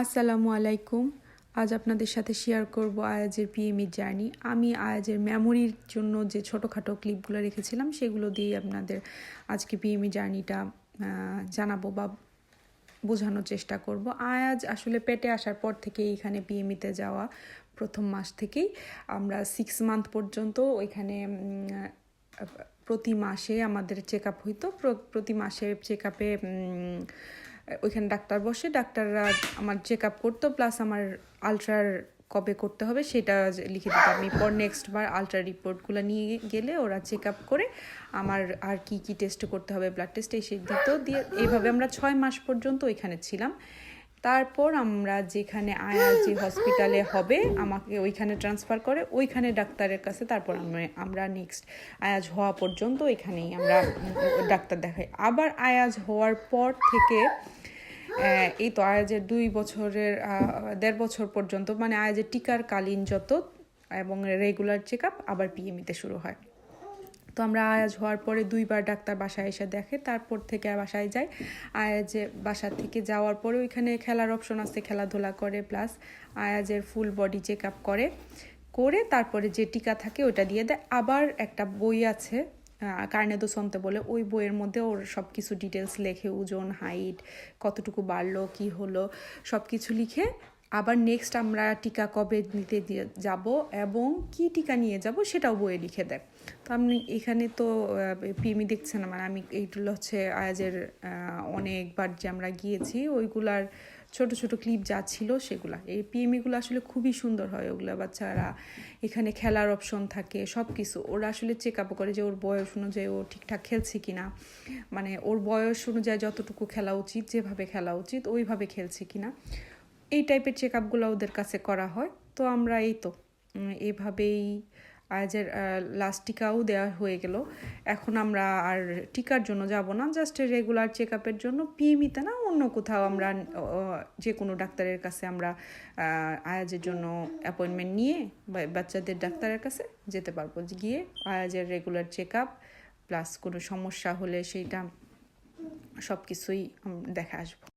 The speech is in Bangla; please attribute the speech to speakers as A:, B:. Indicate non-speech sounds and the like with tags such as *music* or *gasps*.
A: আসসালামু আলাইকুম। আজ আপনাদের সাথে শেয়ার করব আয়াজের পিএমই জার্নি আমি আয়াজের মেমোরির জন্য যে ছোটোখাটো ক্লিপগুলো রেখেছিলাম, সেগুলো দিয়ে আপনাদের আজকে পিএমই জার্নিটা জানাব বা বোঝানোর চেষ্টা করব। আয়াজ আসলে পেটে আসার পর থেকে এখানে পিএমইতে যাওয়া প্রথম মাস থেকেই। আমরা সিক্স মান্থ পর্যন্ত ওইখানে প্রতি মাসে আমাদের চেক আপ হইতো প্রতি মাসে চেক আপে ওইখানে ডাক্তার বসে, ডাক্তাররা আমার চেক আপ করতো প্লাস আমার আলট্রার কবে করতে হবে সেটা লিখে দিতে। আমি পর নেক্সট বার আলট্রা রিপোর্টগুলো নিয়ে গেলে ওরা চেক আপ করে আমার আর কি কি টেস্ট করতে হবে ব্লাড টেস্ট এই দিত। দিয়ে এইভাবে আমরা ছয় মাস পর্যন্ত ওইখানে ছিলাম। তারপর আমরা যেখানে যে *gasps* হসপিটালে হবে আমাকে ওইখানে ট্রান্সফার করে ওইখানে ডাক্তারের কাছে তারপর আমরা নেক্সট আয়াজ হওয়া পর্যন্ত ওইখানেই আমরা *gasps* ডাক্তার দেখাই। আবার আয়াজ হওয়ার পর থেকে এই তো আয়াজের দুই বছরের দেড় বছর পর্যন্ত মানে আয়াজের টিকার কালীন যত এবং রেগুলার চেক আপ আবার পিএমিতে শুরু হয়। তো আমরা আয়াজ হওয়ার পরে দুইবার ডাক্তার বাসায় এসে দেখে, তারপর থেকে বাসায় যায় আয়াজে বাসা থেকে যাওয়ার পরে ওইখানে খেলার অপশন আছে, খেলাধুলা করে প্লাস আয়াজের ফুল বডি চেক আপ করে। করে তারপরে যে টিকা থাকে ওটা দিয়ে দেয়। আবার একটা বই আছে কার্নেদো সন্তে বলে, ওই বইয়ের মধ্যে ওর সব কিছু ডিটেলস লেখে, ওজন হাইট কতটুকু বাড়লো, কি হলো সব কিছু লিখে আবার নেক্সট আমরা টিকা কবে নিতে যাব এবং কি টিকা নিয়ে যাব সেটাও বইয়ে লিখে দেয় তো আপনি এখানে তো পিএমি দেখছেন মানে আমি এইগুলো হচ্ছে আয়াজের অনেকবার যে আমরা গিয়েছি, ওইগুলার ছোট ছোট ক্লিপ যা ছিল সেগুলা। এই পিএমইগুলো আসলে খুবই সুন্দর হয় ওগুলো বাচ্চারা। এখানে খেলার অপশন থাকে সব কিছু ওরা আসলে চেক আপ করে যে ওর বয়স অনুযায়ী ও ঠিকঠাক খেলছে কি না মানে ওর বয়স অনুযায়ী যতটুকু খেলা উচিত, যেভাবে খেলা উচিত, ওইভাবে খেলছে কিনা। এই টাইপের চেক আপগুলো ওদের কাছে করা হয়। তো আমরা এই তো এইভাবেই আজের লাস্ট টিকাও দেওয়া হয়ে গেল। এখন আমরা আর টিকার জন্য যাব না জাস্ট রেগুলার চেক আপের জন্য পিএমিতে না অন্য কোথাও আমরা যে কোনো ডাক্তারের কাছে আমরা আয়াজের জন্য অ্যাপয়েন্টমেন্ট নিয়ে বাচ্চাদের ডাক্তারের কাছে যেতে পারব। গিয়ে আয়াজের রেগুলার চেক আপ প্লাস কোনো সমস্যা হলে সেইটা সব কিছুই দেখা আসব।